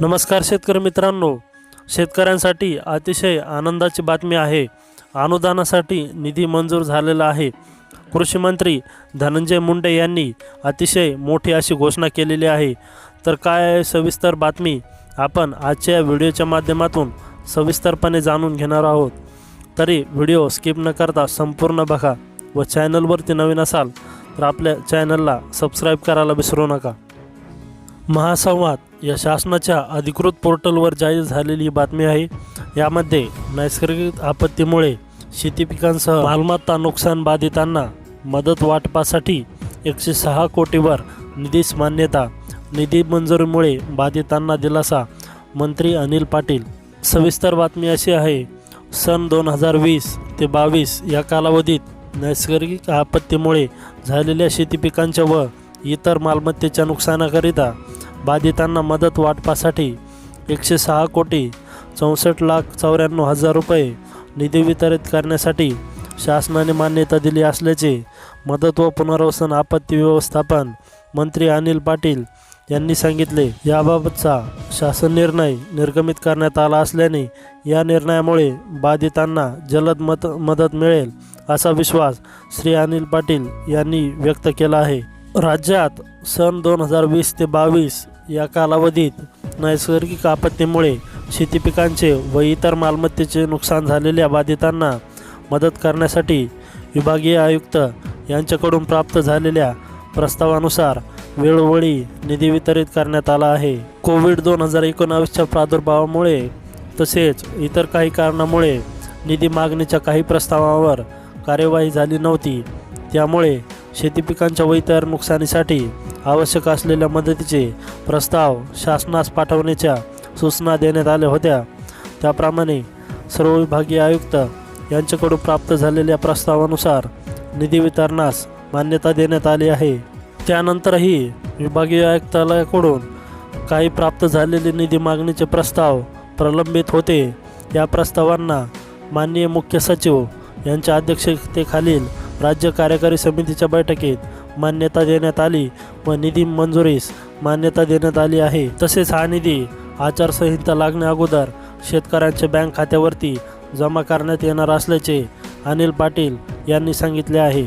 नमस्कार शेतकरी मित्रांनो. शेतकऱ्यांसाठी अतिशय आनंदाची बातमी आहे. अनुदानासाठी निधी मंजूर झालेला आहे. कृषी मंत्री धनंजय मुंडे यांनी अतिशय मोठी अशी घोषणा केलेली आहे. तर काय आहे सविस्तर बातमी? आपण आजच्या या व्हिडिओच्या माध्यमातून सविस्तरपणे जाणून घेणार आहोत. तरी व्हिडिओ स्किप न करता संपूर्ण बघा व चॅनलवरती नवीन असाल तर आपल्या चॅनलला सबस्क्राईब करायला विसरू नका. महासंवाद या शासनाच्या अधिकृत पोर्टलवर जाहीर झालेली ही बातमी आहे. यामध्ये नैसर्गिक आपत्तीमुळे शेती पिकांसह मालमत्ता नुकसान बाधितांना मदत वाटपासाठी एकशे सहा कोटीवर निधीस मान्यता. निधी मंजुरीमुळे बाधितांना दिलासा मंत्री अनिल पाटील. सविस्तर बातमी अशी आहे सन दोन हजार वीस ते बावीस या कालावधीत नैसर्गिक आपत्तीमुळे झालेल्या शेती पिकांच्या व इतर मालमत्तेच्या नुकसानाकरिता बाधितांना मदत वाटपासाठी एकशे सहा कोटी चौसष्ट लाख चौऱ्याण्णव हजार रुपये निधी वितरित करण्यासाठी शासनाने मान्यता दिली असल्याचे मदत व पुनर्वसन आपत्ती व्यवस्थापन मंत्री अनिल पाटील यांनी सांगितले. याबाबतचा शासन निर्णय निर्गमित करण्यात आला असल्याने या निर्णयामुळे बाधितांना जलद मत मदत मिळेल असा विश्वास श्री अनिल पाटील यांनी व्यक्त केला आहे. राज्यात सन दोन हजार वीस ते बावीस या कालावधीत नैसर्गिक आपत्तीमुळे शेती पिकांचे व इतर मालमत्तेचे नुकसान झालेल्या बाधितांना मदत करण्यासाठी विभागीय आयुक्त यांच्याकडून प्राप्त झालेल्या प्रस्तावानुसार वेळोवेळी निधी वितरित करण्यात आला आहे. कोविड दोन हजार एकोणावीसच्या प्रादुर्भावामुळे तसेच इतर काही कारणामुळे निधी मागणीच्या काही प्रस्तावावर कार्यवाही झाली नव्हती. त्यामुळे शेती पिकांच्या व इतर नुकसानीसाठी आवश्यक असलेल्या मदतीचे प्रस्ताव शासनास पाठवण्याच्या सूचना देण्यात आल्या होत्या. त्याप्रमाणे सर्व विभागीय आयुक्त यांच्याकडून प्राप्त झालेल्या प्रस्तावानुसार निधी वितरणास मान्यता देण्यात आली आहे. त्यानंतरही विभागीय आयुक्तालयाकडून काही प्राप्त झालेले निधी मागणीचे प्रस्ताव प्रलंबित होते. या प्रस्तावांना माननीय मुख्य सचिव यांच्या अध्यक्षतेखालील राज्य कार्यकारी समितीच्या बैठकीत मान्यता देण्यात आली. व निधी मंजुरीस मान्यता देण्यात आली आहे. तसेच हा निधी आचारसंहिता लागण्या अगोदर शेतकऱ्यांच्या बँक खात्यावरती जमा करण्यात येणार असल्याचे अनिल पाटील यांनी सांगितले आहे.